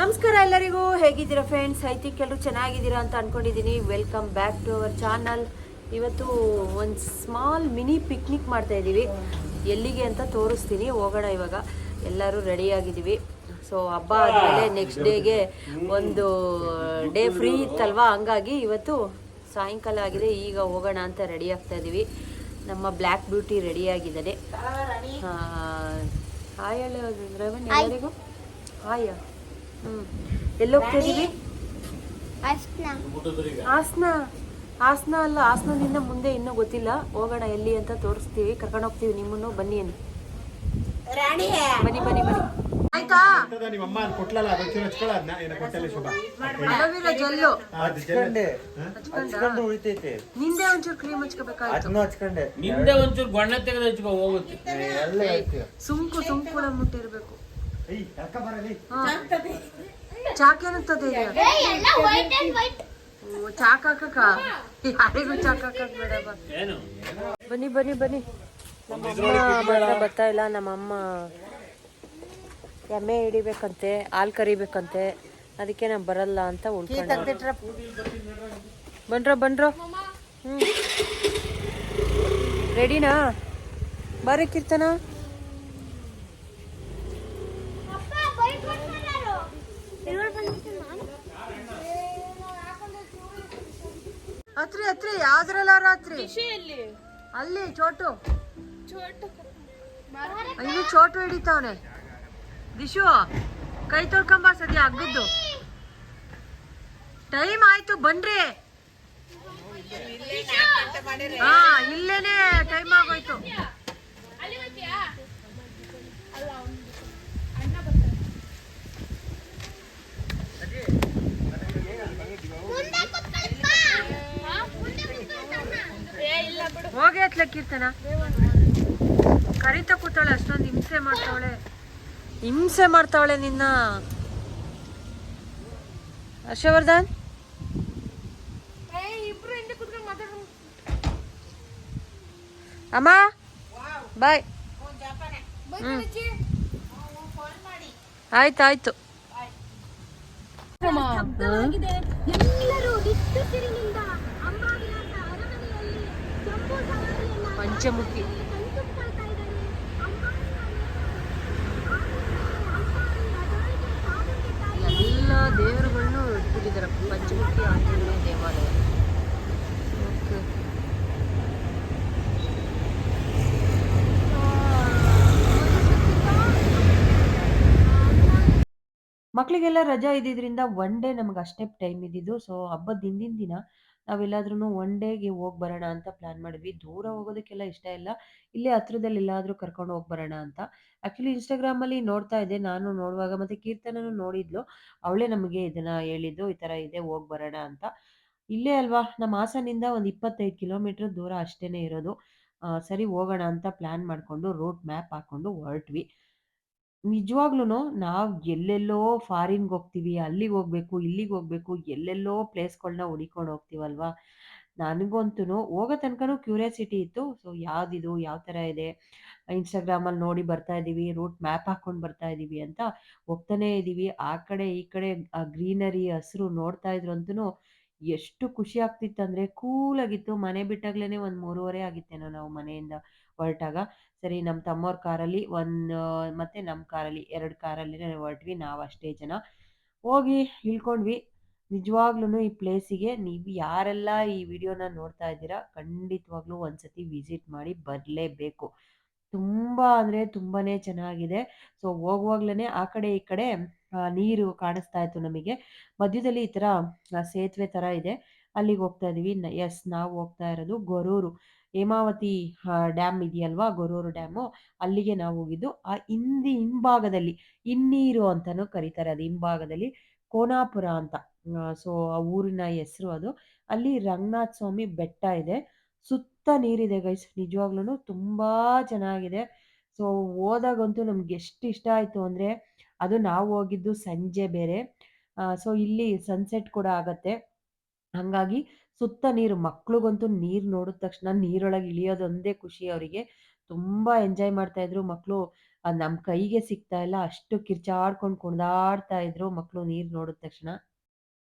ನಮಸ್ಕಾರ ಎಲ್ಲರಿಗೂ ಹೇಗಿದ್ದೀರಾ ಫ್ರೆಂಡ್ಸ್ ಐ ಥಿಂಕ್ ಎಲ್ಲರೂ ಚೆನ್ನಾಗಿದ್ದೀರಾ ಅಂತ ಅಂದ್ಕೊಂಡಿದ್ದೀನಿ welcome back to our channel ಇವತ್ತು ಒಂದು ಸ್ಮಾಲ್ ಮಿನಿ ಪಿಕ್ನಿಕ್ ಮಾಡ್ತಾ ಇದ್ದೀವಿ. ಎಲ್ಲಿಗೆ ಅಂತ ತೋರಿಸ್ತೀನಿ ಹೋಗೋಣ ಇವಾಗ. ಎಲ್ಲರೂ ರೆಡಿಯಾಗಿದ್ದೀವಿ ಸೊ ಹಬ್ಬ ಆದಮೇಲೆ ನೆಕ್ಸ್ಟ್ ಡೇಗೆ ಒಂದು ಡೇ ಫ್ರೀ ಇತ್ತಲ್ವಾ? ಹಂಗಾಗಿ ಇವತ್ತು ಸಾಯಂಕಾಲ ಆಗಿದೆ. ಈಗ ಹೋಗೋಣ ಅಂತ ರೆಡಿ ಆಗ್ತಾ ಇದ್ದೀವಿ. ನಮ್ಮ ಬ್ಲ್ಯಾಕ್ ಬ್ಯೂಟಿ ರೆಡಿಯಾಗಿದ್ದಾನೆ ಹಾಯ್ ಹೇಳಿ ಎಲ್ಲರಿಗೂ? ಹಾಯ್ ಹ್ಞೂ ಎಲ್ಲಿ ಹೋಗ್ತಾ ಇದೀವಿ ಹಾಸನ. ಹಾಸನ ಅಲ್ಲ ಹಾಸನದಿಂದ ಮುಂದೆ ಇನ್ನೂ ಗೊತ್ತಿಲ್ಲ. ಹೋಗೋಣ ಎಲ್ಲಿ ಅಂತ ತೋರಿಸ್ತೀವಿ. ಕರ್ಕೊಂಡು ಹೋಗ್ತೀವಿ ನಿಮ್ಮನ್ನು. ಬನ್ನಿ ಏನು ಬನ್ನಿ ಬನ್ನಿ ಬನ್ನಿ. ಆಯ್ತಾ? ಜೆಲ್ಲು. ನಿಂದೆ ಒಂಚೂರು ಕ್ರೀಮ್ ಹಚ್ಕೋಬೇಕಾಯ್ತು. ನಿಂದೆ ಒಂಚೂರು ಬಣ್ಣ ತೆಗೆದು ಹಚ್ಕೊ ಹೋಗುತ್ತೆ ಸುಂಕು ಸುಂಕು ಮುಟ್ಟಿರ್ಬೇಕು ಬರಲಿ? ಚಾಕೇನಂತದೆ ಚಾಕ್ ಹಾಕಕ್ಕ? ಯಾರಿಗೂ ಚಾಕ್ ಹಾಕಕ್ ಬೇಡ ಬನ್ನಿ ಬನ್ನಿ ಬನ್ನಿ. ನಮ್ಮಮ್ಮ ಬರ್ತಾ ಇಲ್ಲ ನಮ್ಮಮ್ಮ ಎಮ್ಮೆ ಹಿಡಿಬೇಕಂತೆ ಹಾಲು ಕರಿಬೇಕಂತೆ. ಅದಕ್ಕೆ ನಾನು ಬರಲ್ಲ ಅಂತ ಉಳ್ಕೊಂಡೆ. ಬನ್ರೋ ಬನ್ರೋ. ಹ್ಞೂ ರೆಡಿನಾ? ಬಾರಿ ಕೀರ್ತನ? ಹತ್ರಿ ಹತ್ರಿ ಯಾವ್ದ್ರಲ್ಲ ರಾತ್ರಿ? ಅಲ್ಲಿ ಚೋಟು. ಇಲ್ಲಿ ಚೋಟು ಹಿಡಿತಾವನೆ. ದಿಶು ಕೈ ತೊಳ್ಕೊಂಬ ಸದ್ಯ ಅಗ್ಗದ್ದು ಟೈಮ್ ಆಯ್ತು ಬನ್ರಿ. ಹಾ ಇಲ್ಲೇನೆ ಟೈಮ್ ಆಗೋಯ್ತು ಹೋಗಿ ಅತ್ಲ ಕೀರ್ತನ. ಕರಿತಾ ಕೂತಾಳೆ ಅಷ್ಟೊಂದು ಹಿಂಸೆ ಮಾಡ್ತಾವಳೆ. ಹಿಂಸೆ ಮಾಡ್ತಾವಳೆ ನಿನ್ನ. ಹರ್ಷವರ್ಧನ್? ಅಮ್ಮ? ಬಾಯ್ ಆಯ್ತು ಆಯ್ತಾಯ್ತು ಎಲ್ಲರೂ ಪಂಚಮುಖಿ. ಎಲ್ಲ ದೇವರುಗಳನ್ನು ಇಟ್ಟಿದ್ದಾರೆ. ಪಂಚಮುಖಿ ಆಂಜನೇಯ ದೇವಾಲಯ. ಮಕ್ಕಳಿಗೆಲ್ಲ ರಜಾ ಇದ್ದಿದ್ರಿಂದ ಒನ್ ಡೇ ನಮ್ಗೆ ಅಷ್ಟೇ ಟೈಮ್ ಇದ್ದಿದ್ದು. ಸೊ ಹಬ್ಬದ ಹಿಂದಿನ ದಿನ ನಾವೆಲ್ಲಾದ್ರೂ ಒನ್ ಡೇಗೆ ಹೋಗಿ ಬರೋಣ ಅಂತ ಪ್ಲಾನ್ ಮಾಡಿದ್ವಿ. ದೂರ ಹೋಗೋದಕ್ಕೆಲ್ಲ ಇಷ್ಟ ಇಲ್ಲ. ಇಲ್ಲೇ ಹತ್ರದಲ್ಲಿ ಎಲ್ಲಾದ್ರೂ ಕರ್ಕೊಂಡು ಹೋಗಿ ಬರೋಣ ಅಂತ. ಆಕ್ಚುಲಿ ಇನ್ಸ್ಟಾಗ್ರಾಮಲ್ಲಿ ನೋಡ್ತಾ ಇದ್ದೆ. ನಾನು ನೋಡುವಾಗ ಮತ್ತೆ ಕೀರ್ತನನು ನೋಡಿದ್ಲು. ಅವಳೇ ನಮಗೆ ಇದನ್ನ ಹೇಳಿದ್ದು, ಈ ತರ ಇದೆ, ಹೋಗಿ ಬರೋಣ ಅಂತ. ಇಲ್ಲೇ ಅಲ್ವಾ ನಮ್ಮ ಹಾಸನಿಂದ ಒಂದು ಇಪ್ಪತ್ತೈದು ಕಿಲೋಮೀಟರ್ ದೂರ ಅಷ್ಟೇನೆ ಇರೋದು. ಸರಿ ಹೋಗೋಣ ಅಂತ ಪ್ಲಾನ್ ಮಾಡ್ಕೊಂಡು ರೂಟ್ ಮ್ಯಾಪ್ ಹಾಕೊಂಡು ಹೊರಟ್ವಿ. ನಿಜವಾಗ್ಲೂ ನಾವು ಎಲ್ಲೆಲ್ಲೋ ಫಾರಿನ್ಗೆ ಹೋಗ್ತೀವಿ, ಅಲ್ಲಿಗೆ ಹೋಗ್ಬೇಕು, ಇಲ್ಲಿಗೆ ಹೋಗ್ಬೇಕು, ಎಲ್ಲೆಲ್ಲೋ ಪ್ಲೇಸ್ಗಳನ್ನ ಹುಡಿಕೊಂಡು ಹೋಗ್ತೀವಲ್ವಾ? ನನಗಂತೂ ಹೋಗೋ ತನಕನೂ ಕ್ಯೂರಿಯಾಸಿಟಿ ಇತ್ತು. ಸೊ ಯಾವ್ದಿದು, ಯಾವ ಥರ ಇದೆ? ಇನ್ಸ್ಟಾಗ್ರಾಮಲ್ಲಿ ನೋಡಿ ಬರ್ತಾ ಇದ್ದೀವಿ ರೂಟ್ ಮ್ಯಾಪ್ ಹಾಕ್ಕೊಂಡು ಬರ್ತಾ ಇದ್ದೀವಿ ಅಂತ ಹೋಗ್ತಾನೇ ಇದ್ದೀವಿ ಆ ಕಡೆ, ಈ ಕಡೆ ಆ ಗ್ರೀನರಿ ಹಸಿರು ನೋಡ್ತಾ ಇದ್ರು ಅಂತೂ ಎಷ್ಟು ಖುಷಿ ಆಗ್ತಿತ್ತು ಅಂದರೆ ಕೂಲಾಗಿತ್ತು ಮನೆ ಬಿಟ್ಟಾಗ್ಲೇ ಒಂದು ಮೂರುವರೆ ಆಗಿತ್ತೇನೋ ನಾವು ಮನೆಯಿಂದ. ಹೊರಟಾಗ, ಸರಿ ನಮ್ಮ ತಮ್ಮವ್ರ ಕಾರಲ್ಲಿ ಒಂದು, ಮತ್ತೆ ನಮ್ಮ ಕಾರಲ್ಲಿ ಎರಡು ಕಾರಲ್ಲಿ ಹೊರಟ್ವಿ, ನಾವು ಅಷ್ಟೇ ಜನ. ಹೋಗಿ ಇಳ್ಕೊಂಡ್ವಿ. ನಿಜವಾಗ್ಲೂ ಈ ಪ್ಲೇಸಿಗೆ ನೀವು ಯಾರೆಲ್ಲ ಈ ವಿಡಿಯೋನ ನೋಡ್ತಾ ಇದ್ದೀರಾ, ಖಂಡಿತವಾಗ್ಲೂ ಒಂದ್ಸತಿ ವಿಸಿಟ್ ಮಾಡಿ ಬರಲೇಬೇಕು. ತುಂಬ ಅಂದರೆ ತುಂಬಾನೇ ಚೆನ್ನಾಗಿದೆ. ಸೊ ಹೋಗುವಾಗ್ಲೇ ಆ ಕಡೆ ಈ ಕಡೆ ನೀರು ಕಾಣಿಸ್ತಾ ಇತ್ತು ನಮಗೆ. ಮಧ್ಯದಲ್ಲಿ ಈ ಥರ ಸೇತುವೆ ಥರ ಇದೆ. ಅಲ್ಲಿಗೆ ಹೋಗ್ತಾ ಇದೀವಿ ಎಸ್, ನಾವು ಹೋಗ್ತಾ ಇರೋದು ಗೊರೂರು. ಹೇಮಾವತಿ ಡ್ಯಾಮ್ ಇದೆಯಲ್ವಾ? ಗೊರೂರು ಡ್ಯಾಮು ಅಲ್ಲಿಗೆ ನಾವು ಹೋಗಿದ್ದು ಆ, ಹಿಂದಿ ಹಿಂಭಾಗದಲ್ಲಿ ಇನ್ನೀರು ಅಂತಾನೂ ಕರೀತಾರೆ. ಅದು ಹಿಂಭಾಗದಲ್ಲಿ ಕೋನಾಪುರ ಅಂತ. ಸೊ ಆ ಊರಿನ ಹೆಸರು ಅದು. ಅಲ್ಲಿ ರಂಗನಾಥ ಸ್ವಾಮಿ ಬೆಟ್ಟ ಇದೆ. ಸುತ್ತ ನೀರಿದೆ ಗೈಸ್ ನಿಜವಾಗ್ಲೂ ತುಂಬಾ ಚೆನ್ನಾಗಿದೆ. ಸೊ ಹೋದಾಗಂತೂ ನಮ್ಗೆ ಎಷ್ಟು ಇಷ್ಟ ಆಯ್ತು ಅಂದ್ರೆ, ಅದು ನಾವು ಹೋಗಿದ್ದು ಸಂಜೆ ಬೇರೆ. ಸೊ ಇಲ್ಲಿ ಸನ್ಸೆಟ್ ಕೂಡ ಆಗತ್ತೆ. ಹಂಗಾಗಿ ಸುತ್ತ ನೀರು, ಮಕ್ಳಿಗಂತೂ ನೀರು ನೋಡಿದ ತಕ್ಷಣ ನೀರೊಳಗೆ ಇಳಿಯೋದೊಂದೇ ಖುಷಿ ಅವರಿಗೆ. ತುಂಬ ಎಂಜಾಯ್ ಮಾಡ್ತಾ ಇದ್ರು ಮಕ್ಕಳು ನಮ್ಮ ಕೈಗೆ ಸಿಗ್ತಾ ಇಲ್ಲ, ಅಷ್ಟು ಕಿರ್ಚಾಡ್ಕೊಂಡು ಕುಣಿದಾಡ್ತಾ ಇದ್ರು ಮಕ್ಕಳು ನೀರು ನೋಡಿದ ತಕ್ಷಣ.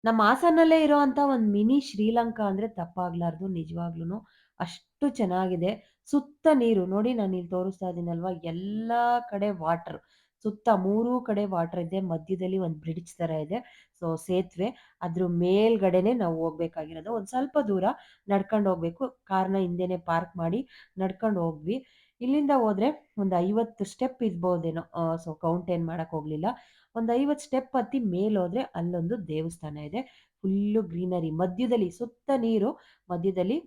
ನಮ್ಮ ಹಾಸನಲ್ಲೇ ಇರೋಂಥ ಒಂದು ಮಿನಿ ಶ್ರೀಲಂಕಾ ಅಂದ್ರೆ ತಪ್ಪಾಗ್ಲಾರ್ದು ನಿಜವಾಗ್ಲೂ ಅಷ್ಟು ಚೆನ್ನಾಗಿದೆ. ಸುತ್ತ ನೀರು, ನೋಡಿ ನಾನು ಇಲ್ಲಿ ತೋರಿಸ್ತಾ ಇದ್ದೀನಲ್ವಾ ಎಲ್ಲ ಕಡೆ ವಾಟರ್ ಸುತ್ತ ಮೂರೂ ಕಡೆ ವಾಟರ್ ಇದೆ, ಮಧ್ಯದಲ್ಲಿ ಒಂದು ಬ್ರಿಡ್ಜ್ ತರ ಇದೆ. ಸೊ ಸೇತುವೆ, ಅದ್ರ ಮೇಲ್ಗಡೆನೆ ನಾವು ಹೋಗ್ಬೇಕಾಗಿರೋದು. ಒಂದು ಸ್ವಲ್ಪ ದೂರ ನಡ್ಕೊಂಡು ಹೋಗ್ಬೇಕು. ಕಾರ್ನ ಹಿಂದೆನೆ ಪಾರ್ಕ್ ಮಾಡಿ ನಡ್ಕೊಂಡು ಹೋಗ್ವಿ ಇಲ್ಲಿಂದ ಹೋದ್ರೆ ಒಂದು ಐವತ್ತು ಸ್ಟೆಪ್ ಇರ್ಬೋದೇನೋ. ಸೊ ಕೌಂಟ್ ಏನು ಮಾಡಕ್ ಹೋಗ್ಲಿಲ್ಲ. ಒಂದು ಐವತ್ತು ಸ್ಟೆಪ್ ಹತ್ತಿ ಮೇಲೆ ಹೋದ್ರೆ ಅಲ್ಲೊಂದು ದೇವಸ್ಥಾನ ಇದೆ. ಫುಲ್ಲು ಗ್ರೀನರಿ ಮಧ್ಯದಲ್ಲಿ ಸುತ್ತ ನೀರು, ಮಧ್ಯದಲ್ಲಿ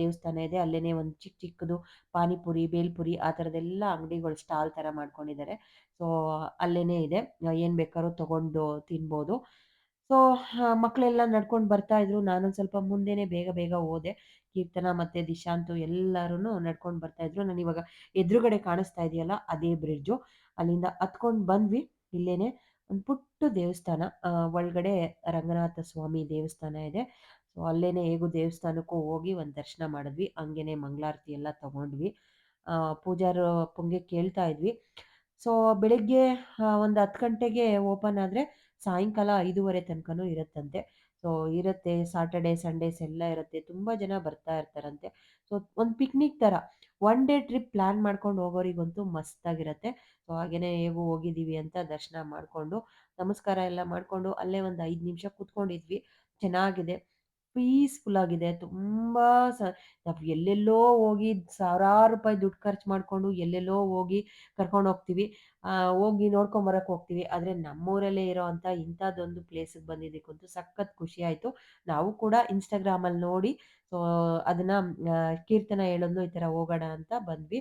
ದೇವಸ್ಥಾನ ಇದೆ. ಅಲ್ಲೇನೆ ಒಂದು ಚಿಕ್ಕ ಚಿಕ್ಕದು ಪಾನಿಪುರಿ, ಬೇಲ್ಪುರಿ ಆ ಥರದ್ದೆಲ್ಲ ಅಂಗಡಿಗಳು ಸ್ಟಾಲ್ ಥರ ಮಾಡ್ಕೊಂಡಿದ್ದಾರೆ. ಸೊ ಅಲ್ಲೇನೆ ಇದೆ. ಏನು ಬೇಕಾದ್ರೂ ತಗೊಂಡು ತಿನ್ಬೋದು. ಸೊ ಮಕ್ಕಳೆಲ್ಲ ನಡ್ಕೊಂಡು ಬರ್ತಾ ಇದ್ರು. ನಾನೊಂದು ಸ್ವಲ್ಪ ಮುಂದೆನೆ ಬೇಗ ಬೇಗ ಹೋದೆ. ಕೀರ್ತನ ಮತ್ತೆ ದಿಶಾಂತು ಎಲ್ಲರೂ ನಡ್ಕೊಂಡು ಬರ್ತಾ ಇದ್ರು. ನಾನು ಇವಾಗ ಎದುರುಗಡೆ ಕಾಣಿಸ್ತಾ ಇದೆಯಲ್ಲ, ಅದೇ ಬ್ರಿಡ್ಜು ಅಲ್ಲಿಂದ ಹತ್ಕೊಂಡು ಬಂದ್ವಿ. ಇಲ್ಲೇನೆ ಒಂದು ಪುಟ್ಟ ದೇವಸ್ಥಾನ ಒಳಗಡೆ ರಂಗನಾಥ ಸ್ವಾಮಿ ದೇವಸ್ಥಾನ ಇದೆ. ಸೊ ಅಲ್ಲೇನೆ ಹೇಗೂ ದೇವಸ್ಥಾನಕ್ಕೂ ಹೋಗಿ ಒಂದು ದರ್ಶನ ಮಾಡಿದ್ವಿ. ಹಂಗೇನೆ ಮಂಗಳಾರತಿ ಎಲ್ಲ ತಗೊಂಡ್ವಿ. ಪೂಜಾರು ಪುಂಗೆ ಕೇಳ್ತಾ ಇದ್ವಿ. ಸೊ ಬೆಳಿಗ್ಗೆ ಒಂದು ಹತ್ತು ಗಂಟೆಗೆ ಓಪನ್ ಆದರೆ ಸಾಯಂಕಾಲ ಐದೂವರೆ ತನಕನೂ ಇರುತ್ತಂತೆ. ಸೊ, ಇರುತ್ತೆ ಸಾಟರ್ಡೆ ಸಂಡೇಸ್ ಎಲ್ಲ ಇರುತ್ತೆ. ತುಂಬ ಜನ ಬರ್ತಾ ಇರ್ತಾರಂತೆ. ಸೊ, ಒಂದು ಪಿಕ್ನಿಕ್ ಥರ ಒನ್ ಡೇ ಟ್ರಿಪ್ ಪ್ಲ್ಯಾನ್ ಮಾಡ್ಕೊಂಡು ಹೋಗೋರಿಗಂತೂ ಮಸ್ತಾಗಿರುತ್ತೆ ಸೊ, ಹಾಗೇನೆ ಹೇಗೂ ಹೋಗಿದ್ದೀವಿ ಅಂತ ದರ್ಶನ ಮಾಡಿಕೊಂಡು, ನಮಸ್ಕಾರ ಎಲ್ಲ ಮಾಡಿಕೊಂಡು ಅಲ್ಲೇ ಒಂದು ಐದು ನಿಮಿಷ ಕೂತ್ಕೊಂಡಿದ್ವಿ. ಚೆನ್ನಾಗಿದೆ. ಪೀಸ್ಫುಲ್ ಆಗಿದೆ. ತುಂಬ ಸ ನಾವು ಎಲ್ಲೆಲ್ಲೋ ಹೋಗಿ ಸಾವಿರಾರು ರೂಪಾಯಿ ದುಡ್ಡು ಖರ್ಚು ಮಾಡ್ಕೊಂಡು ಎಲ್ಲೆಲ್ಲೋ ಹೋಗಿ ಕರ್ಕೊಂಡು ಹೋಗ್ತೀವಿ. ಹೋಗಿ ನೋಡ್ಕೊಂಬರಕ್ಕೆ ಹೋಗ್ತೀವಿ. ಆದರೆ ನಮ್ಮೂರಲ್ಲೇ ಇರೋವಂಥ ಇಂಥದ್ದೊಂದು ಪ್ಲೇಸಿಗೆ ಬಂದಿದ್ದಕ್ಕಂತೂ ಸಖತ್ ಖುಷಿ ಆಯಿತು. ನಾವು ಕೂಡ ಇನ್ಸ್ಟಾಗ್ರಾಮಲ್ಲಿ ನೋಡಿ, ಸೊ, ಅದನ್ನು ಕೀರ್ತನ ಹೇಳೋದು ಈ ಥರ ಹೋಗೋಣ ಅಂತ ಬಂದ್ವಿ.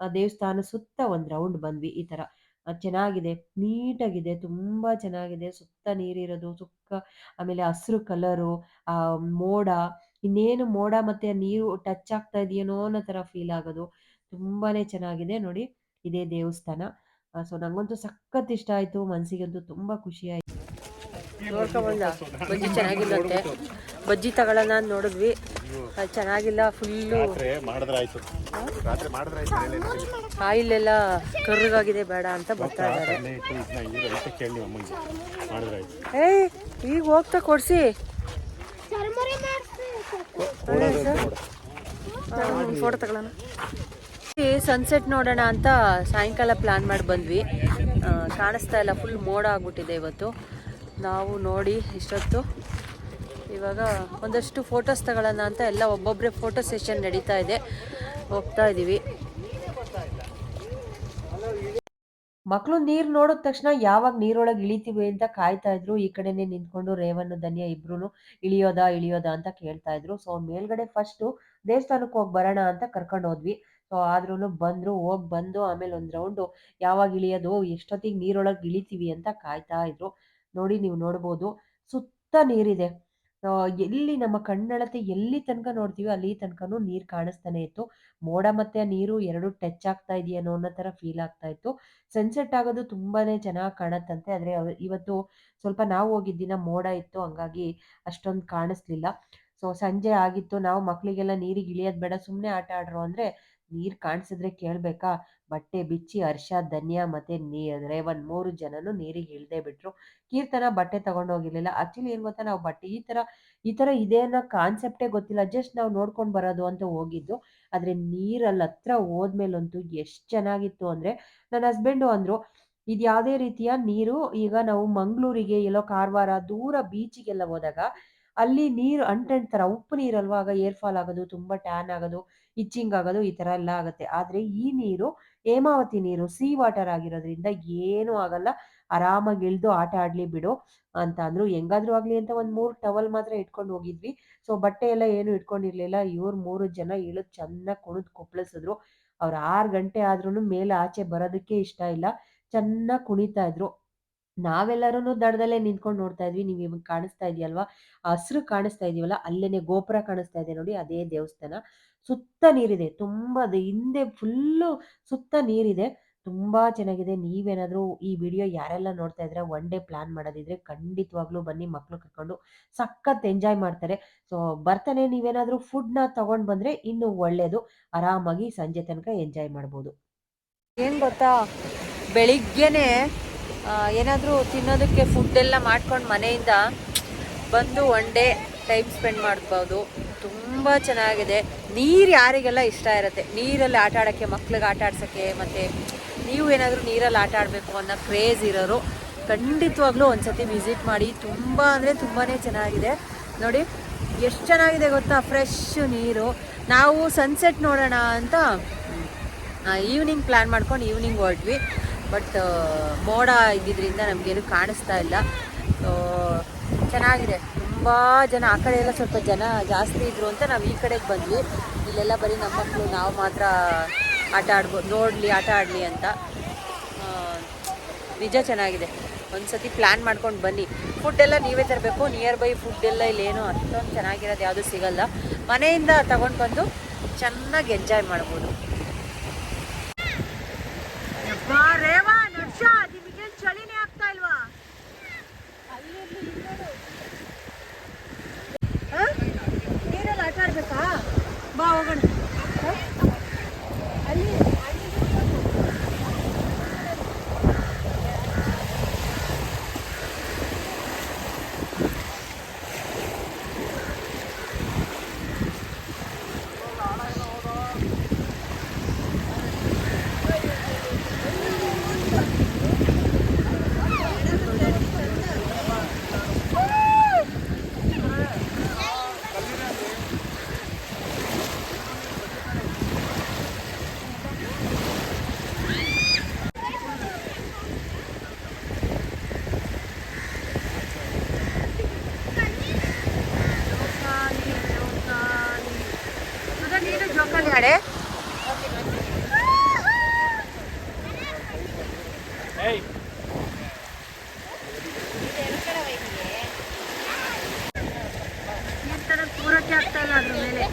ದೇವಸ್ಥಾನ ಸುತ್ತ ಒಂದು ರೌಂಡ್ ಬಂದ್ವಿ ಈ ಥರ ಚೆನ್ನಾಗಿದೆ ನೀಟಾಗಿದೆ ತುಂಬ ಚೆನ್ನಾಗಿದೆ. ಸುತ್ತ ನೀರಿರೋದು ಸುಕ್ಕ ಆಮೇಲೆ ಹಸಿರು ಕಲರು ಆ ಮೋಡ ಇನ್ನೇನು ಮೋಡ ಮತ್ತೆ ನೀರು ಟಚ್ ಆಗ್ತಾ ಇದೆಯೇನೋ ಅನ್ನೋ ಥರ ಫೀಲ್ ಆಗೋದು. ತುಂಬಾನೇ ಚೆನ್ನಾಗಿದೆ ನೋಡಿ ಇದೇ ದೇವಸ್ಥಾನ. ಸೊ ನಂಗಂತೂ ಸಖತ್ ಇಷ್ಟ ಆಯಿತು ಮನಸ್ಸಿಗಂತೂ ತುಂಬ ಖುಷಿ ಆಯಿತು. ಬಜ್ಜಿ ತಗೊಳ್ಳೋಣ ಅಂತ ನೋಡಿದ್ವಿ. ಅದು ಚೆನ್ನಾಗಿಲ್ಲ ಫುಲ್ಲು ಮಾಡಿದ್ರಾಯ್ತು. ರಾತ್ರಿ ಮಾಡಿದ್ರಾಯ್ತು. ಆಯಿಲ್ ಎಲ್ಲ ಕರ್ರಗಾಗಿದೆ ಬೇಡ ಅಂತ ಬರ್ತಾ ಇದ್ದಾರೆ. ಏಯ್ ಈಗ ಹೋಗ್ತಾ ಕೊಡ್ಸಿ. ಚರ್ಮುರಿ ಮಾಡಿಸಿ ಫೋಟೋ ತಗೊಳ್ಳೋಣ. ಸನ್ಸೆಟ್ ನೋಡೋಣ ಅಂತ ಸಾಯಂಕಾಲ ಪ್ಲಾನ್ ಮಾಡಿ ಬಂದ್ವಿ. ಕಾಣಿಸ್ತಾ ಇಲ್ಲ ಫುಲ್ ಮೋಡ ಆಗ್ಬಿಟ್ಟಿದೆ ಇವತ್ತು. ನಾವು ನೋಡಿ ಇಷ್ಟೊತ್ತು ಇವಾಗ ಒಂದಷ್ಟು ಫೋಟೋಸ್ ತಗೊಳ್ಳೋಣ ಅಂತ ಎಲ್ಲ ಒಬ್ಬೊಬ್ಬರೇ ಫೋಟೋ ಸೆಷನ್ ನಡೀತಾ ಇದೆ. ಹೋಗ್ತಾ ಇದ್ದೀವಿ ಮಕ್ಕಳು ನೀರು ನೋಡಿದ ತಕ್ಷಣ ಯಾವಾಗ ನೀರೊಳಗೆ ಇಳಿತೀವಿ ಅಂತ ಕಾಯ್ತಾ ಇದ್ರು. ಈ ಕಡೆನೆ ನಿಂತ್ಕೊಂಡು ರೇವಣ್ಣ, ಧನ್ಯ ಇಬ್ರು ಇಳಿಯೋದಾ ಇಳಿಯೋದಾ ಅಂತ ಕೇಳ್ತಾ ಇದ್ರು. ಸೊ ಮೇಲ್ಗಡೆ ಫಸ್ಟು ದೇವಸ್ಥಾನಕ್ಕೆ ಹೋಗಿ ಬರೋಣ ಅಂತ ಕರ್ಕೊಂಡು ಹೋದ್ವಿ. ಸೊ ಆದ್ರೂ ಬಂದ್ರು, ಹೋಗಿ ಬಂದು ಆಮೇಲೆ ಒಂದು ರೌಂಡು ಯಾವಾಗ ಇಳಿಯೋದು, ಎಷ್ಟೊತ್ತಿಗೆ ನೀರೊಳಗೆ ಇಳಿತೀವಿ ಅಂತ ಕಾಯ್ತಾ ಇದ್ರು. ನೋಡಿ, ನೀವು ನೋಡ್ಬೋದು. ಸುತ್ತ ನೀರಿದೆ. ಎಲ್ಲಿ ನಮ್ಮ ಕಣ್ಣಳತೆ ಎಲ್ಲಿ ತನಕ ನೋಡ್ತೀವಿ ಅಲ್ಲಿ ತನಕನೂ ನೀರು ಕಾಣಿಸ್ತಾನೆ ಇತ್ತು. ಮೋಡ ಮತ್ತೆ ನೀರು ಎರಡು ಟಚ್ ಆಗ್ತಾ ಇದೆಯೇನೋ ಅನ್ನೋ ತರ ಫೀಲ್ ಆಗ್ತಾ ಇತ್ತು. ಸನ್ಸೆಟ್ ಆಗೋದು ತುಂಬಾನೇ ಚೆನ್ನಾಗಿ ಕಾಣತ್ತಂತೆ, ಆದ್ರೆ ಇವತ್ತು ಸ್ವಲ್ಪ ನಾವು ಹೋಗಿದ್ದ ದಿನ ಮೋಡ ಇತ್ತು, ಹಂಗಾಗಿ ಅಷ್ಟೊಂದು ಕಾಣಿಸ್ಲಿಲ್ಲ. ಸೊ ಸಂಜೆ ಆಗಿತ್ತು, ನಾವು ಮಕ್ಕಳಿಗೆಲ್ಲ ನೀರಿಗೆ ಇಳಿಯೋದು ಬೇಡ ಸುಮ್ಮನೆ ಆಟ ಆಡ್ರು ಅಂದರೆ ನೀರು ಕಾಣಿಸಿದ್ರೆ ಕೇಳಬೇಕಾ? ಬಟ್ಟೆ ಬಿಚ್ಚಿ ಹರ್ಷ ಧನ್ಯ ಮತ್ತು ನೀ ರೇವನ್ ಮೂರು ಜನನು ನೀರಿಗೆ ಇಳ್ದೇ ಬಿಟ್ರು. ಕೀರ್ತನ ಬಟ್ಟೆ ತಗೊಂಡೋಗಿರ್ಲಿಲ್ಲ ಆ್ಯಕ್ಚುಲಿ ಏನು ಗೊತ್ತಾ? ನಾವು ಬಟ್ಟೆ ಈ ಥರ ಈ ಥರ ಇದೆ ಅನ್ನೋ ಕಾನ್ಸೆಪ್ಟೇ ಗೊತ್ತಿಲ್ಲ. ಜಸ್ಟ್ ನಾವು ನೋಡ್ಕೊಂಡು ಬರೋದು ಅಂತ ಹೋಗಿದ್ದು. ಆದರೆ ನೀರಲ್ಲಿ ಹತ್ರ ಹೋದ್ಮೇಲಂತೂ ಎಷ್ಟು ಚೆನ್ನಾಗಿತ್ತು ಅಂದರೆ ನನ್ನ ಹಸ್ಬೆಂಡು ಅಂದರು, ಇದು ಯಾವುದೇ ರೀತಿಯ ನೀರು, ಈಗ ನಾವು ಮಂಗಳೂರಿಗೆ ಎಲ್ಲೋ ಕಾರವಾರ ದೂರ ಬೀಚಿಗೆಲ್ಲ ಹೋದಾಗ ಅಲ್ಲಿ ನೀರು ಅಂಟಂಟ್ತರ ಉಪ್ಪು ನೀರಲ್ವಾ ಆಗ ಏರ್ ಫಾಲ್ ಆಗೋದು ತುಂಬಾ ಟ್ಯಾನ್ ಆಗೋದು, ಇಚ್ಚಿಂಗ್ ಆಗೋದು ಈ ತರ ಎಲ್ಲ ಆಗುತ್ತೆ. ಆದ್ರೆ ಈ ನೀರು, ಹೇಮಾವತಿ ನೀರು, ಸೀ ವಾಟರ್ ಆಗಿರೋದ್ರಿಂದ ಏನು ಆಗಲ್ಲ. ಆರಾಮಾಗಿ ಇಳ್ದು ಆಟ ಆಡ್ಲಿ ಬಿಡು ಅಂತ ಅಂದ್ರು. ಹೆಂಗಾದ್ರೂ ಆಗ್ಲಿ ಅಂತ ಒಂದ್ ಮೂರು ಟವಲ್ ಮಾತ್ರ ಇಟ್ಕೊಂಡು ಹೋಗಿದ್ವಿ. ಸೊ, ಬಟ್ಟೆ ಎಲ್ಲ ಏನು ಇಟ್ಕೊಂಡಿರ್ಲಿಲ್ಲ. ಇವ್ರು ಮೂರು ಜನ ಇಳಿದು ಚೆನ್ನಾಗಿ ಕುಣಿದ್ ಕೊಪ್ಪಳಿಸಿದ್ರು. ಅವ್ರು ಆರು ಗಂಟೆ ಆದ್ರೂ ಮೇಲೆ ಆಚೆ ಬರೋದಕ್ಕೆ ಇಷ್ಟ ಇಲ್ಲ. ಚೆನ್ನಾಗಿ ಕುಣಿತಾ ಇದ್ರು. ನಾವೆಲ್ಲರೂ ದಡದಲ್ಲೇ ನಿಂತ್ಕೊಂಡು ನೋಡ್ತಾ ಇದ್ವಿ. ನೀವು ಇವಾಗ ಕಾಣಿಸ್ತಾ ಇದೆಯಲ್ವಾ? ಹಸಿರು ಕಾಣಿಸ್ತಾ ಇದೀವಲ್ಲ ಅಲ್ಲೇನೆ ಗೋಪುರ ಕಾಣಿಸ್ತಾ ಇದೆ ನೋಡಿ, ಅದೇ ದೇವಸ್ಥಾನ. ಸುತ್ತ ನೀರಿದೆ, ತುಂಬಾ ಹಿಂದೆ ಫುಲ್ಲು ಸುತ್ತ ನೀರಿದೆ. ತುಂಬಾ ಚೆನ್ನಾಗಿದೆ. ನೀವೇನಾದರೂ ಈ ವಿಡಿಯೋ ಯಾರೆಲ್ಲ ನೋಡ್ತಾ ಇದ್ರೆ ಒನ್ ಡೇ ಪ್ಲಾನ್ ಮಾಡೋದಿದ್ರೆ ಖಂಡಿತವಾಗ್ಲೂ ಬನ್ನಿ ಮಕ್ಕಳು ಕರ್ಕೊಂಡು. ಸಖತ್ ಎಂಜಾಯ್ ಮಾಡ್ತಾರೆ. ಸೊ, ಬರ್ತಾನೆ, ನೀವೇನಾದರೂ ಫುಡ್ನ ತಗೊಂಡು ಬಂದ್ರೆ ಇನ್ನೂ ಒಳ್ಳೇದು. ಆರಾಮಾಗಿ ಸಂಜೆ ತನಕ ಎಂಜಾಯ್ ಮಾಡ್ಬೋದು. ಏನು ಗೊತ್ತಾ? ಬೆಳಿಗ್ಗೆನೆ ಏನಾದರೂ ತಿನ್ನೋದಕ್ಕೆ ಫುಡ್ ಎಲ್ಲ ಮಾಡ್ಕೊಂಡು ಮನೆಯಿಂದ ಬಂದು ಒನ್ ಡೇ ಟೈಮ್ ಸ್ಪೆಂಡ್ ಮಾಡ್ಬೋದು. ತುಂಬ ಚೆನ್ನಾಗಿದೆ. ನೀರು ಯಾರಿಗೆಲ್ಲ ಇಷ್ಟ ಇರುತ್ತೆ? ನೀರಲ್ಲಿ ಆಟ ಆಡೋಕ್ಕೆ, ಮಕ್ಳಿಗೆ ಆಟ ಆಡ್ಸೋಕ್ಕೆ, ಮತ್ತು ನೀವು ಏನಾದರೂ ನೀರಲ್ಲಿ ಆಟ ಆಡಬೇಕು ಅನ್ನೋ ಕ್ರೇಜ್ ಇರೋರು ಖಂಡಿತವಾಗ್ಲೂ ಒಂದ್ಸತಿ ವಿಸಿಟ್ ಮಾಡಿ. ತುಂಬ ಅಂದರೆ ತುಂಬಾ ಚೆನ್ನಾಗಿದೆ. ನೋಡಿ, ಎಷ್ಟು ಚೆನ್ನಾಗಿದೆ ಗೊತ್ತಾ? ಫ್ರೆಶ್ ನೀರು. ನಾವು ಸನ್ಸೆಟ್ ನೋಡೋಣ ಅಂತ ಈವ್ನಿಂಗ್ ಪ್ಲ್ಯಾನ್ ಮಾಡ್ಕೊಂಡು ಈವ್ನಿಂಗ್ ಹೊರಟ್ವಿ. ಬಟ್ ಮೋಡ ಇದ್ದಿದ್ದರಿಂದ ನಮಗೇನು ಕಾಣಿಸ್ತಾ ಇಲ್ಲ. ಚೆನ್ನಾಗಿದೆ. ತುಂಬ ಜನ, ಆ ಕಡೆ ಎಲ್ಲ ಸ್ವಲ್ಪ ಜನ ಜಾಸ್ತಿ ಇದ್ರು ಅಂತ ನಾವು ಈ ಕಡೆಗೆ ಬಂದ್ವಿ. ಇಲ್ಲೆಲ್ಲ ಬರೀ ನಮ್ಮ ಮಕ್ಕಳು ನಾವು ಮಾತ್ರ ಆಟ ಆಡ್ಬೋದು ನೋಡಲಿ, ಆಟ ಆಡಲಿ ಅಂತ. ನಿಜ ಚೆನ್ನಾಗಿದೆ. ಒಂದ್ಸತಿ ಪ್ಲ್ಯಾನ್ ಮಾಡ್ಕೊಂಡು ಬನ್ನಿ. ಫುಡ್ ಎಲ್ಲ ನೀವೇ ತರಬೇಕು. ನಿಯರ್ ಬೈ ಫುಡ್ಡೆಲ್ಲ ಇಲ್ಲೇನು ಅಷ್ಟೊಂದು ಚೆನ್ನಾಗಿರೋದು ಯಾವುದೂ ಸಿಗಲ್ಲ. ಮನೆಯಿಂದ ತಗೊಂಡು ಬಂದು ಚೆನ್ನಾಗಿ ಎಂಜಾಯ್ ಮಾಡ್ಬೋದು ಚಳಿನೇ ಆಗ್ತಾ ಇಲ್ವಾ ನೀರಲ್ಲಿ ಆಟ ಆಡ್ಬೇಕಾ ಬಾ ಹೋಗೋಣ ನೀನು ಜೋಕಾಲಿ ಆಡೆ ಪೂರಕ್ಕೆ ಆಗ್ತಾ ಇಲ್ಲ ಅದ್ರ ಮೇಲೆ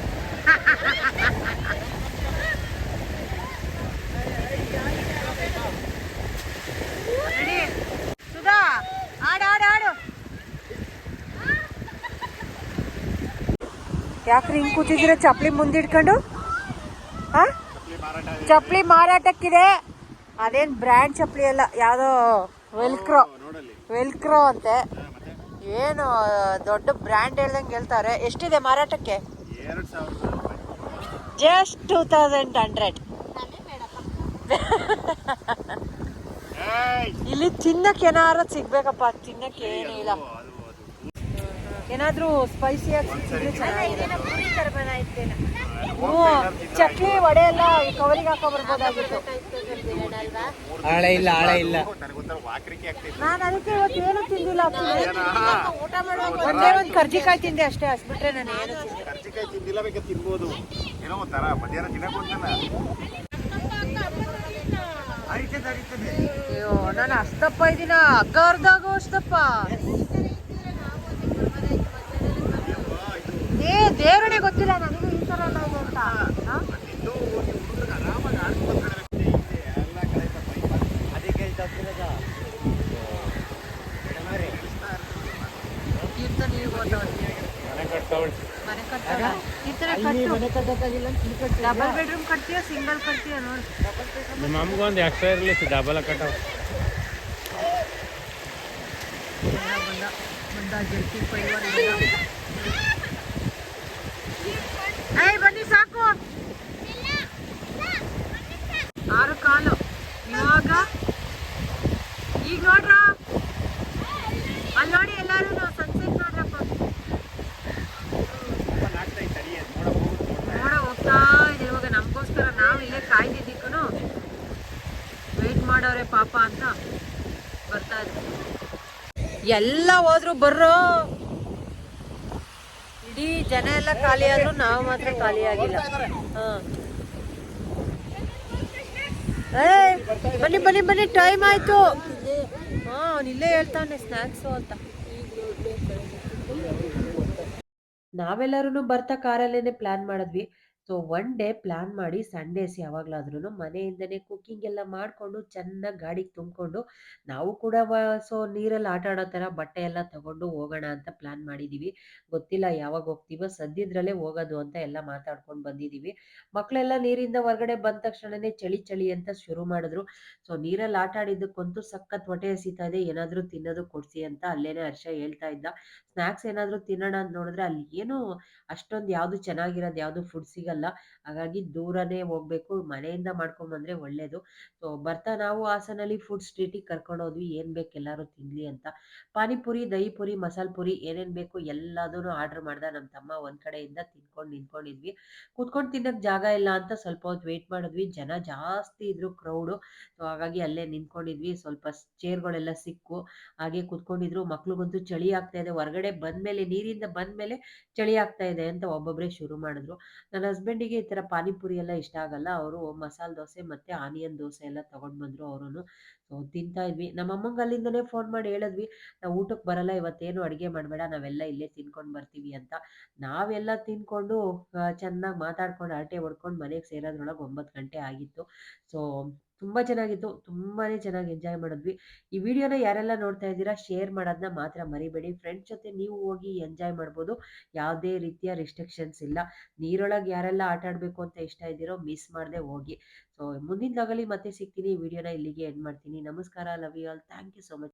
ರೆಡಿ ಸುಧಾ ಆಡು ಆಡು ಆಡು ಯಾಕ್ರಿ ಹಿಂಗ್ ಕೂತಿದ್ದೀರ? ಚಪ್ಪಲಿ ಮುಂದಿಡ್ಕೊಂಡು? ಹಾಂ ಚಪ್ಪಲಿ ಮಾರಾಟಕ್ಕಿದೆ. ಅದೇನ್ ಬ್ರ್ಯಾಂಡ್ ಚಪ್ಪಲಿ ಅಲ್ಲ ಯಾವ್ದೋ ವೆಲ್ಕ್ರೋ. ವೆಲ್ಕ್ರೋ ಅಂತೆ. ಏನು ದೊಡ್ಡ ಬ್ರ್ಯಾಂಡ್ ಹೇಳ್ದಂಗೆ ಹೇಳ್ತಾರೆ. ಎಷ್ಟಿದೆ ಮಾರಾಟಕ್ಕೆ? Just two thousand hundred. ಇಲ್ಲಿ ತಿನ್ನಕ್ಕೆ ಏನಾರ ಸಿಗ್ಬೇಕಪ್ಪ ತಿನ್ನಕ್ಕೆ ಏನೂ ಇಲ್ಲ ಏನಾದ್ರೂ ಸ್ಪೈಸಿಯಾಗಿ ಸಿಕ್ಕಿದ್ರೆ ಚೆನ್ನಾಗಿದೆ ಹ್ಞೂ ಚಕ್ಲಿ ವಡೆ ಎಲ್ಲ ಕವರಿಗೆ ಹಾಕೋ ಬರ್ಬೋದಾಗಿತ್ತು. ಆಳೆ ಇಲ್ಲ ಆಳೆ ಇಲ್ಲ. ನಾನು ಅದಕ್ಕೆ ಇವತ್ತು ಏನು ತಿಂದಿಲ್ಲ actually. ಒಂದೇ ಒಂದು ಕರ್ಜಿಕಾಯಿ ತಿಂದೆ ಅಷ್ಟೇ ಅಷ್ಟ್ಬಿಟ್ರೆ ನಾನು ಏನು ಕರ್ಜಿಕಾಯಿ ತಿಂದಿಲ್ಲ ಬೇಕಾದ್ರೆ ತಿನ್ಬೋದು. ಏನೋ ಒಂಥರ ಮಧ್ಯಾಹ್ನ ತಿನ್ನಕ್ ಹೋಗ್ತಾನ ಅಯ್ಯೋ ನಾನು ಅಷ್ಟಪ್ಪ ಇದ್ದೀನ ಅಗ್ಗ ಅರ್ಧಾಗೋ ಅಷ್ಟಪ್ಪ ದೇವರೇ ಗೊತ್ತಿಲ್ಲ ನನಗೂ ಈ ತರ ಎಲ್ಲ ಇದೆ ಅಂತ. ಡಬಲ್ ಬೆಡ್ರೂಮ್ ಕಟ್ತೀಯ ಸಿಂಗಲ್ ಕಟ್ತೀಯ ನೋಡಿ. ನಮ್ಮ ಅಮ್ಮಗೆ ಒಂದು ಎಕ್ಸ್ಟ್ರಾ ಇರಲಿ ಡಬಲ್ ಕಟ್ಟಾವ ಬಂದ ಬಂದ ಪೈಲ್ವಾನ್ ಬಂದ. ಏಯ್, ಬನ್ನಿ ಸಾಕು. ಆರು ಕಾಲು. ಇವಾಗ ಈಗ ನೋಡ್ರ? ಅಲ್ಲಿ ನೋಡಿ ಎಲ್ಲಾರು ಸನ್ಸೆಟ್ ನೋಡ್ರಪ್ಪ. ನೋಡ ಹೋಗ್ತಾ ಇದೆ ಇವಾಗ, ನಮಗೋಸ್ಕರ ನಾವು ಇಲ್ಲೇ ಕಾಯ್ದಿದ್ದಕ್ಕೂ ವೆಯ್ಟ್ ಮಾಡೋರೆ ಪಾಪ ಅಂತ ಬರ್ತಾ ಇದ್ರು ಎಲ್ಲ ಹೋದ್ರು ಬರ್ರೋ. ಇಡೀ ಜನ ಎಲ್ಲ ಖಾಲಿ ಆದ್ರೂ ನಾವು ಮಾತ್ರ ಖಾಲಿ ಆಗಿಲ್ಲ. ಬನ್ನಿ ಬನ್ನಿ ಬನ್ನಿ ಟೈಮ್ ಆಯ್ತು. ಹಾ, ಅವ್ನು ಇಲ್ಲೇ ಹೇಳ್ತಾನೆ ಸ್ನಾಕ್ಸ್ ಅಂತ. ನಾವೆಲ್ಲರೂ ಬರ್ತಾ ಕಾರಲ್ಲೇನೆ ಪ್ಲಾನ್ ಮಾಡಿದ್ವಿ. ಸೊ, ಒನ್ ಡೇ ಪ್ಲ್ಯಾನ್ ಮಾಡಿ ಸಂಡೇಸ್ ಯಾವಾಗಲಾದ್ರೂ ಮನೆಯಿಂದನೇ ಕುಕ್ಕಿಂಗ್ ಎಲ್ಲ ಮಾಡಿಕೊಂಡು ಚೆನ್ನಾಗಿ ಗಾಡಿಗೆ ತುಂಬಿಕೊಂಡು ನಾವು ಕೂಡ ಸೊ, ನೀರಲ್ಲಿ ಆಟ ಆಡೋ ಥರ ಬಟ್ಟೆ ಎಲ್ಲ ತಗೊಂಡು ಹೋಗೋಣ ಅಂತ ಪ್ಲ್ಯಾನ್ ಮಾಡಿದ್ದೀವಿ ಗೊತ್ತಿಲ್ಲ ಯಾವಾಗ ಹೋಗ್ತೀವೋ, ಸದ್ಯದ್ರಲ್ಲೇ ಹೋಗೋದು ಅಂತ ಎಲ್ಲ ಮಾತಾಡ್ಕೊಂಡು ಬಂದಿದ್ದೀವಿ ಮಕ್ಕಳೆಲ್ಲ ನೀರಿಂದ ಹೊರಗಡೆ ಬಂದ ತಕ್ಷಣನೇ ಚಳಿ ಚಳಿ ಅಂತ ಶುರು ಮಾಡಿದ್ರು. ಸೊ, ನೀರಲ್ಲಿ ಆಟ ಆಡಿದ್ದಕ್ಕಂತೂ ಸಖತ್ ಹೊಟ್ಟೆ ಹಸಿತಾ ಇದೆ. ಏನಾದರೂ ತಿನ್ನೋದು ಕೊಡಿಸಿ ಅಂತ ಅಲ್ಲೇನೆ ಹರ್ಷ ಹೇಳ್ತಾ ಇದ್ದ. ಸ್ನ್ಯಾಕ್ಸ್ ಏನಾದರೂ ತಿನ್ನೋಣ ಅಂತ ನೋಡಿದ್ರೆ ಅಲ್ಲಿ ಏನು ಅಷ್ಟೊಂದು ಯಾವುದು ಚೆನ್ನಾಗಿರೋದು, ಯಾವುದು ಫುಡ್ ಸಿಗಲ್ಲ. അല്ല ಹಾಗಾಗಿ ದೂರನೇ ಹೋಗ್ಬೇಕು, ಮನೆಯಿಂದ ಮಾಡ್ಕೊಂಬಂದ್ರೆ ಒಳ್ಳೇದು. ಸೊ ಬರ್ತಾ ನಾವು ಹಾಸನಲ್ಲಿ ಫುಡ್ ಸ್ಟ್ರೀಟಿಗೆ ಕರ್ಕೊಂಡು ಹೋದ್ವಿ, ಏನ್ ಬೇಕು ಎಲ್ಲರೂ ತಿನ್ಲಿ ಅಂತ. ಪಾನಿಪುರಿ ದಹಿ ಪುರಿ ಮಸಾಲೆ ಪುರಿ ಏನೇನ್ ಬೇಕು ಎಲ್ಲದೂ ಆರ್ಡರ್ ಮಾಡ್ದ ನಮ್ಮ ತಮ್ಮ ಒಂದ್ ಕಡೆಯಿಂದ ತಿನ್ಕೊಂಡು ನಿಂತ್ಕೊಂಡಿದ್ವಿ. ಕೂತ್ಕೊಂಡು ತಿನ್ನಕ್ ಜಾಗ ಇಲ್ಲ ಅಂತ ಸ್ವಲ್ಪ ಹೊತ್ತು ವೇಟ್ ಮಾಡಿದ್ವಿ. ಜನ ಜಾಸ್ತಿ ಇದ್ರು ಕ್ರೌಡು ಸೊ ಹಾಗಾಗಿ ಅಲ್ಲೇ ನಿಂತ್ಕೊಂಡಿದ್ವಿ. ಸ್ವಲ್ಪ ಚೇರ್ಗಳೆಲ್ಲ ಸಿಕ್ಕು. ಹಾಗೆ ಕೂತ್ಕೊಂಡಿದ್ರು. ಮಕ್ಳಿಗಂತೂ ಚಳಿ ಆಗ್ತಾ ಇದೆ. ಹೊರಗಡೆ ಬಂದ್ಮೇಲೆ, ನೀರಿಂದ ಬಂದ್ಮೇಲೆ ಚಳಿ ಆಗ್ತಾ ಇದೆ ಅಂತ ಒಬ್ಬೊಬ್ಬರೇ ಶುರು ಮಾಡಿದ್ರು. ನನ್ನ ಹಸ್ಬೆಂಡಿಗೆ ಈ ಥರ ಪಾನಿಪುರಿ ಎಲ್ಲ ಇಷ್ಟ ಆಗಲ್ಲ. ಅವರು ಮಸಾಲೆ ದೋಸೆ ಮತ್ತು ಆನಿಯನ್ ದೋಸೆ ಎಲ್ಲ ತೊಗೊಂಡು ಬಂದರು ಅವರು ಸೊ, ತಿಂತಾ ಇದ್ವಿ. ನಮ್ಮ ಅಮ್ಮಂಗೆ ಅಲ್ಲಿಂದನೇ ಫೋನ್ ಮಾಡಿ ಹೇಳಿದ್ವಿ, ನಾವು ಊಟಕ್ಕೆ ಬರಲ್ಲ, ಇವತ್ತೇನು ಅಡುಗೆ ಮಾಡಬೇಡ, ನಾವೆಲ್ಲ ಇಲ್ಲೇ ತಿನ್ಕೊಂಡು ಬರ್ತೀವಿ ಅಂತ. ನಾವೆಲ್ಲ ತಿನ್ಕೊಂಡು ಚೆನ್ನಾಗಿ ಮಾತಾಡ್ಕೊಂಡು, ಹರಟೆ ಹೊಡ್ಕೊಂಡು ಮನೆಗೆ ಸೇರೋದ್ರೊಳಗೆ ಒಂಬತ್ತು ಗಂಟೆ ಆಗಿತ್ತು. ಸೊ ತುಂಬ ಚೆನ್ನಾಗಿತ್ತು ತುಂಬಾ ಚೆನ್ನಾಗಿ ಎಂಜಾಯ್ ಮಾಡಿದ್ವಿ. ಈ ವಿಡಿಯೋನ ಯಾರೆಲ್ಲ ನೋಡ್ತಾ ಇದ್ದೀರಾ ಶೇರ್ ಮಾಡೋದನ್ನ ಮಾತ್ರ ಮರಿಬೇಡಿ. ಫ್ರೆಂಡ್ಸ್ ಜೊತೆ ನೀವು ಹೋಗಿ ಎಂಜಾಯ್ ಮಾಡ್ಬೋದು. ಯಾವುದೇ ರೀತಿಯ ರಿಸ್ಟ್ರಿಕ್ಷನ್ಸ್ ಇಲ್ಲ. ನೀರೊಳಗೆ ಯಾರೆಲ್ಲ ಆಟ ಆಡಬೇಕು ಅಂತ ಇಷ್ಟ ಇದ್ದೀರೋ ಮಿಸ್ ಮಾಡದೆ ಹೋಗಿ. ಸೊ ಮುಂದಿನದಾಗಲಿ ಮತ್ತೆ ಸಿಗ್ತೀನಿ. ವಿಡಿಯೋನ ಇಲ್ಲಿಗೆ ಎಂಡ್ ಮಾಡ್ತೀನಿ. ನಮಸ್ಕಾರ love you all thank you so much